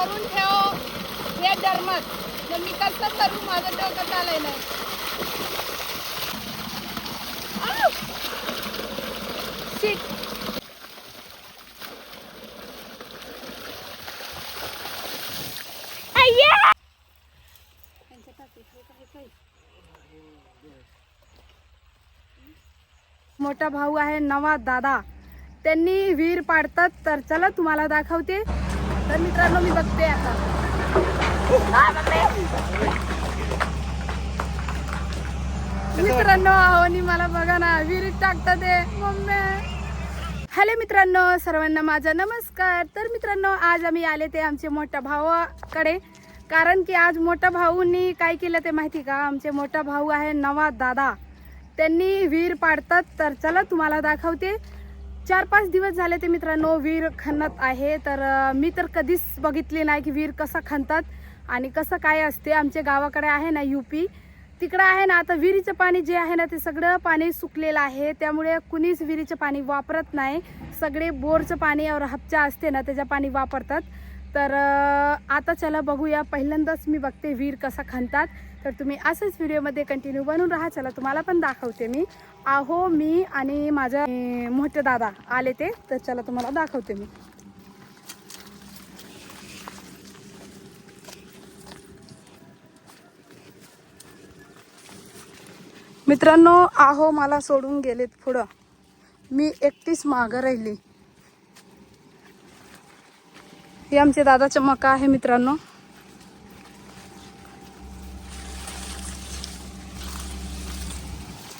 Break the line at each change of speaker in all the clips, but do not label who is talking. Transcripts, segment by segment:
करून ठेव. हे डरमत तर मी कसं करू? माझं डोकं चालय नाही मोठा भाऊ आहे नवा दादा. त्यांनी विहीर पाडतात तर चला तुम्हाला दाखवते. तर मित्रांनो मी बघते आता. मित्रांनो आवनी मला बघा ना विहिरीत टाकतात ते. मम्मी. हॅलो मित्रांनो सर्वांना माझा नमस्कार. तर मित्रांनो आज आम्ही आले ते आमच्या मोठ्या भावाकडे. कारण की आज मोठ्या भाऊंनी काय केलं ते माहिती का? आमचे मोठा भाऊ आहे नवा दादा. त्यांनी विहीर पाडतात तर चला तुम्हाला दाखवते. चार पाच दिवस झाले ते मित्रांनो विहीर खणत आहे. तर मी तर कधीच बघितली नाही की विहीर कसा खणतात आणि कसं काय असते. आमच्या गावाकडे आहे ना यूपी तिकडं आहे ना आता विहिरीचं पाणी जे आहे ना ते सगळं पाणी सुकलेलं आहे. त्यामुळे कुणीच विहिरीचं पाणी वापरत नाही. सगळे बोरचं पाणी और हापच्या असते ना त्याचं पाणी वापरतात. तर आता चला बघूया. पहिल्यांदाच मी बघते वीर कसा खणतात. तर तुम्ही असंच व्हिडिओमध्ये कंटिन्यू बनून राहा. चला तुम्हाला पण दाखवते मी. आहो मी आणि माझा मोठे दादा आले ते. तर चला तुम्हाला दाखवते मी. मित्रांनो आहो मला सोडून गेलेत पुढं. मी एकटीच मागं राहिली. हे आमचे दादाचा मका आहे मित्रांनो.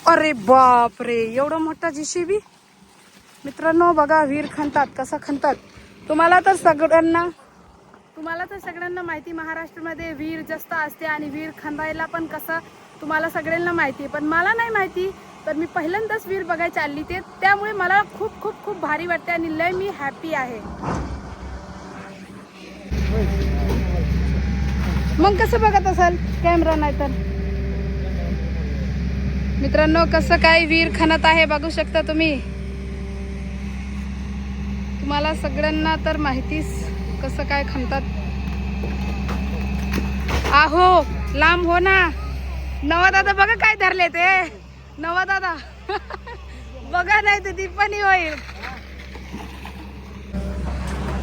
अरे बाप रे एवढं मोठा जीसीबी? मित्रांनो बघा विहीर खणतात कसा खणतात. तुम्हाला तर सगळ्यांना तुम्हाला तर सगळ्यांना माहिती महाराष्ट्रामध्ये विहीर जास्त असते आणि विहीर खंदायला पण कसं तुम्हाला सगळ्यांना माहिती पण मला नाही माहिती तर मी पहिल्यांदाच विहीर बघायची आली ते. त्यामुळे मला खूप खूप खूप भारी वाटते आणि लय मी हॅपी आहे. मग कसं बघत असाल? कॅमेरा नाही तर. मित्रांनो कसं काय विहीर खणत आहे बघू शकता तुम्ही? तुम्हाला सगळ्यांना तर माहितीच कसं काय खणतात आहो लांब हो ना. नवा दादा बघा काय धरले ते. नवा दादा बघा नाही ते दीपनी होईल.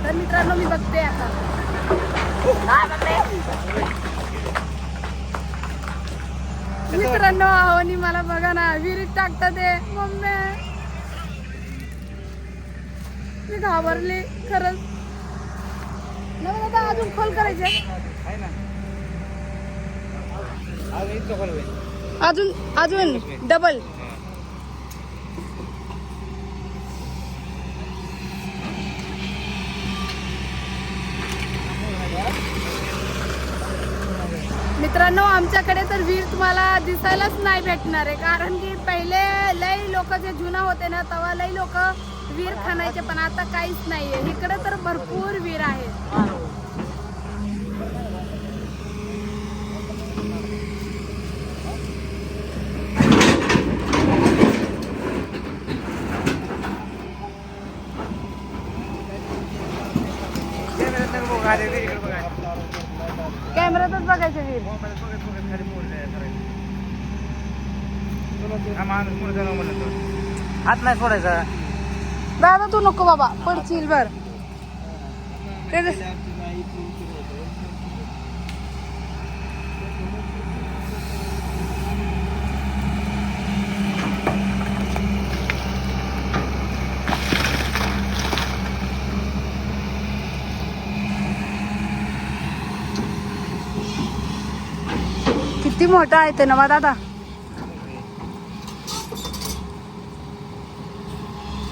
तर मित्रांनो मी बघते आता. मित्रांनो आहोनी मला बघा ना विहिरीत टाकतात ते. मम्मी. मी घाबरले खरंच. दादा अजून खोल करायचे. अजून अजून डबल मित्रांनो आमच्याकडे तर विहीर तुम्हाला दिसायलाच नाही भेटणार आहे. कारण की पहिले लई लोक जे जुना होते ना तेव्हा लई लोक विहीर खाणायचे पण आता काहीच नाहीये. इकडे तर भरपूर विहीर आहे कॅमेऱ्यातच बघायचे विहीर
हात नाही सोडायचा.
दादा तू नको बाबा पडशील बर. ते मोठा आहे ते नवा दादा.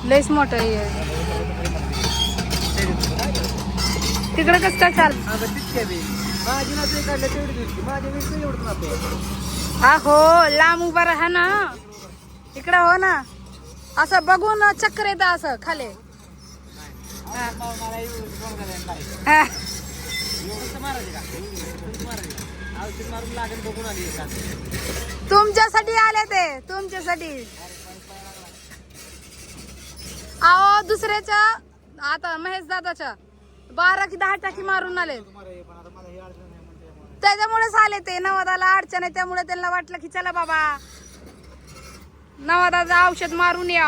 लयच मोठं आहे. तिकडे कसं काय चाल हा हो लांब उभा राहा ना. इकडं हो ना. असं बघून चक्कर येतं असं खाली. हा.
औषध मारून लागेल बघून आली
तुमच्यासाठी आले ते तुमच्यासाठी. अहो दुसऱ्याच्या आता महेश दादाच्या बारा की दहा टाकी मारून आले. त्याच्यामुळेच आले ते नवादाला अडचण आहे त्यामुळे त्यांना वाटलं की चला बाबा. नवादाचं औषध मारून या.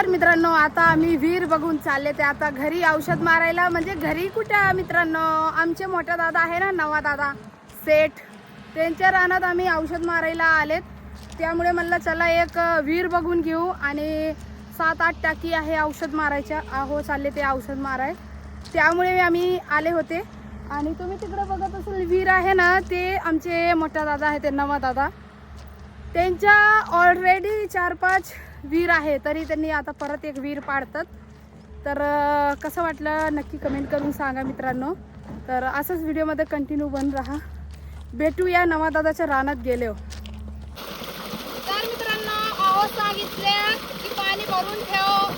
तर मित्रांनो आता आम्ही विहीर बघून चालले ते आता घरी औषध मारायला. म्हणजे घरी कुठे मित्रांनो? आमचे मोठा दादा आहे ना नवा दादा सेठ. त्यांच्या रानात आम्ही औषध मारायला आलेत. त्यामुळे म्हणलं चला एक विहीर बघून घेऊ. आणि सात आठ टाकी आहे औषध मारायच्या. आहो चालले ते औषध माराय. त्यामुळे आम्ही आले होते. आणि तुम्ही तिकडे बघत असेल विहीर आहे ना ते आमचे मोठा दादा आहे ते नवा दादा. त्यांच्या ऑलरेडी चार पाच वीर आहे तरी त्यांनी आता परत एक वीर पाडतात. तर कसं वाटलं नक्की कमेंट करून सांगा मित्रांनो. तर असंच व्हिडिओमध्ये कंटिन्यू बन राहा. भेटूया नवादादाच्या रानात गेले तर मित्रांनो अहो सांगितले की पाणी भरून ठेव.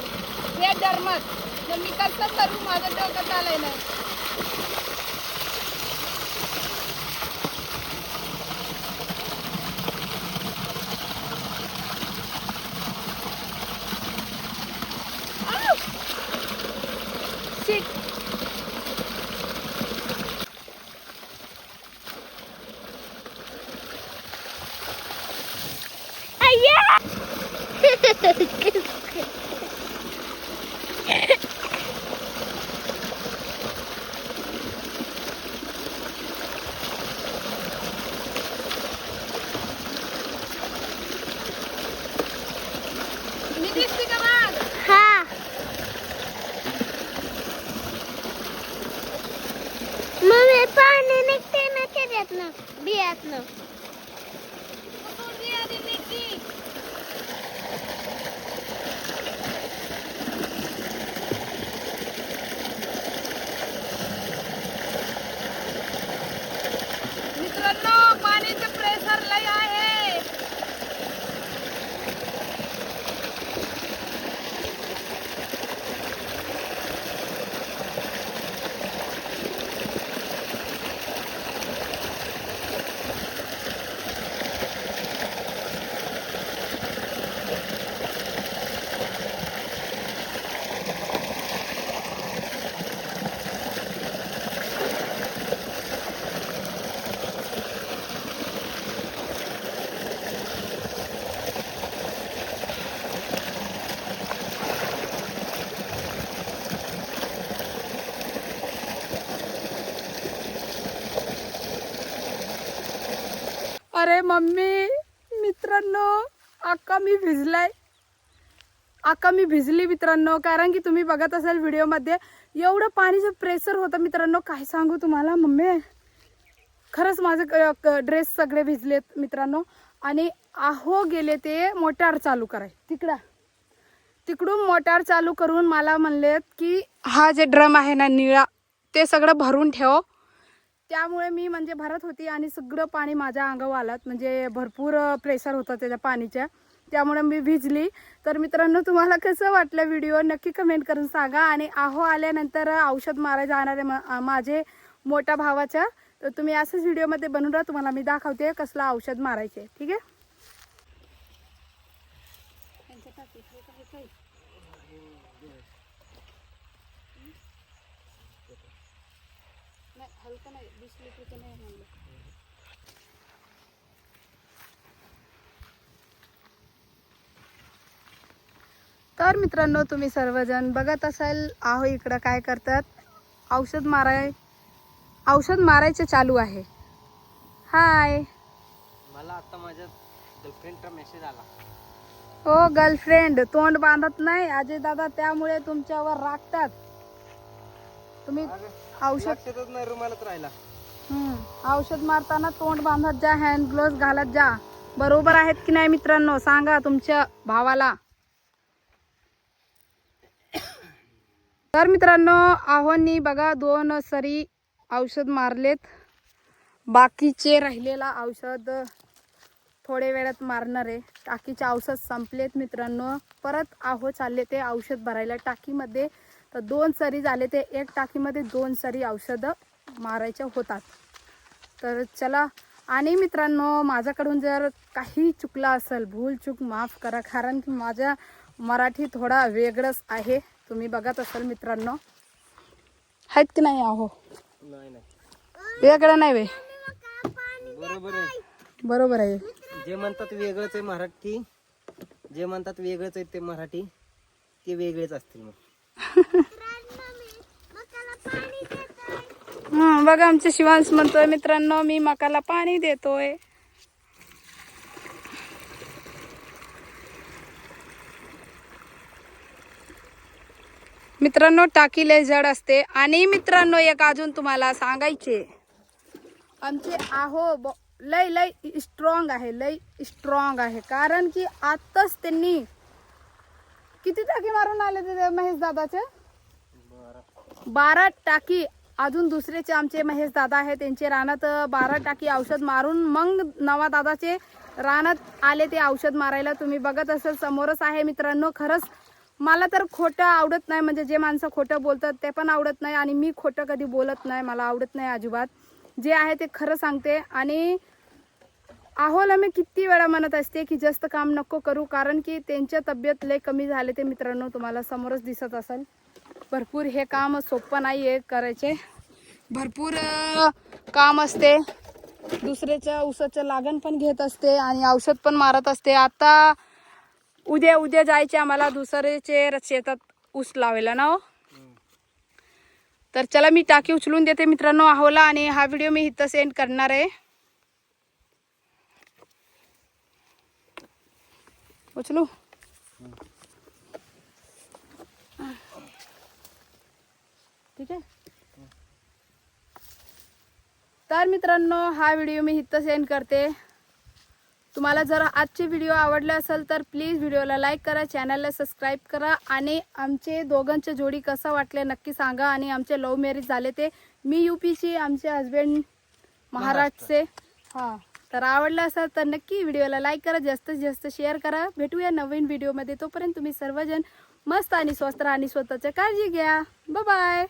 हे डरमत तर मी कसं करू माझं डोकं चालय नाही. Vietnam. अरे मम्मी मित्रांनो अक्का मी भिजलाय. अक्का मी भिजली मित्रांनो कारण की तुम्ही बघत असाल व्हिडिओमध्ये एवढं पाणीचं प्रेशर होतं मित्रांनो काय सांगू तुम्हाला मम्मी? खरंच माझे ड्रेस सगळे भिजलेत मित्रांनो आणि आहो गेले ते मोटार चालू कराय. तिकडा. तिकडून मोटार चालू करून मला म्हणलेत की हा जे ड्रम आहे ना निळा ते सगळं भरून ठेव. त्यामुळे मी म्हणजे भरत होती आणि सगळं पाणी माझ्या अंगावर आलं. म्हणजे भरपूर प्रेशर होतं त्याच्या पाणीच्या. त्यामुळे मी भिजली. तर मित्रांनो तुम्हाला कसं वाटलं व्हिडिओ नक्की कमेंट करून सांगा. आणि आहो आल्यानंतर औषध मारा जाणारे मा- माझे मोठ्या भावाच्या तर तुम्ही असंच व्हिडिओमध्ये बनवून राहा. तुम्हाला मी दाखवते कसलं औषध मारायचे. ठीक आहे हलकं नाही वीस लिटरचं नाही म्हणलं तर मित्रांनो तुम्ही सर्वजण बघत असाल आहो इकडं काय करतात? औषध माराय औषध मारायचे चालू आहे. हाय.
मला आता माझ्या गर्लफ्रेंडचा मेसेज आला.
हो गर्लफ्रेंड तोंड बांधत नाही. अजय दादा त्यामुळे तुमच्यावर राखतात तुम्ही औषध
लक्षातच नाही रुमालात राहिला
औषध मारताना तोंड बांधत जा हँड ग्लोव्ह घालत जा. बरोबर आहेत की नाही मित्रांनो? सांगा तुमच्या भावाला. तर मित्रांनो आव्हानी बघा दोन सरी औषध मारलेत. बाकीचे राहिलेला औषध थोडे वेळात मारणार आहे. टाकीचे औषध संपलेत मित्रांनो. परत आहो चालले ते औषध भरायला टाकीमध्ये. तर दोन सरी झाले ते एक टाकीमध्ये दोन सरी औषधं मारायच्या होतात. तर चला आणि मित्रांनो माझ्याकडून जर काही चुकला असेल भूल चूक माफ करा. कारण की माझ्या मराठी थोडा वेगळंच आहे. तुम्ही बघत असाल मित्रांनो. आहेत की नाही आहो
नाही नाही.
वेगळं नाही वे.
बरोबर आहे.
बरोबर आहे.
जे म्हणतात वेगळंच आहे मराठी जे म्हणतात वेगळंच आहे ते मराठी ते वेगळेच असतील मग.
हं, बघा आमचे शिवांश म्हणतोय मित्रांनो मी मकाला पाणी देतोय. मित्रांनो टाकी लय जड असते. आणि मित्रांनो एक अजून तुम्हाला सांगायचे. आमचे आहो ब- लय लय स्ट्रॉंग आहे लय स्ट्रॉंग आहे. कारण की आताच त्यांनी किती टाकी मारून आले ते महेश दादाचे? बारा टाकी. अजून दुसरेचे आमचे महेश दादा आहे त्यांचे रानात बारा टाकी औषध मारून मग नवा दादाचे रानात आले ते औषध मारायला. तुम्ही बघत असाल समोरच आहे मित्रांनो खरंच मला तर खोटं आवडत नाही म्हणजे जे माणसं खोटं बोलतात ते पण आवडत नाही आणि मी खोटं कधी बोलत नाही मला आवडत नाही अजिबात. जे आहे ते खरं सांगते आणि आहोला मी किती वेळा म्हणत असते की जास्त काम नको करू कारण की त्यांच्या तब्येत लय कमी झाले ते मित्रांनो तुम्हाला समोरच दिसत असेल. भरपूर हे काम सोपं नाही आहे करायचे. भरपूर काम असते. दुसऱ्याच्या ऊसाचं लागण पण घेत असते आणि औषध पण मारत असते. आता उद्या उद्या जायचे आम्हाला दुसऱ्याचे शेतात ऊस लावायला ना हो. तर चला मी टाकी उचलून देते मित्रांनो आहोला आणि हा व्हिडिओ मी इथं सेंड करणार आहे. उचलू? ठीक आहे? तर मित्रांनो हा व्हिडिओ मी इथं सेंड करते. तुम्हाला जर आजचे व्हिडिओ आवडले असेल तर प्लीज व्हिडिओला लाईक करा चॅनलला सबस्क्राईब करा आणि आमचे दोघांचे जोडी कसं वाटले नक्की सांगा आणि आमचे लव्ह मॅरेज झाले ते मी युपीची आमचे हस्बंड महाराष्ट्रचे हां तर आवडलं असेल तर नक्की व्हिडिओला लाईक करा जास्तीत जास्त शेअर करा. भेटूया नवीन व्हिडिओमध्ये तोपर्यंत तुम्ही सर्वजण मस्त आणि स्वस्त राहा आणि स्वतःची काळजी घ्या. बाय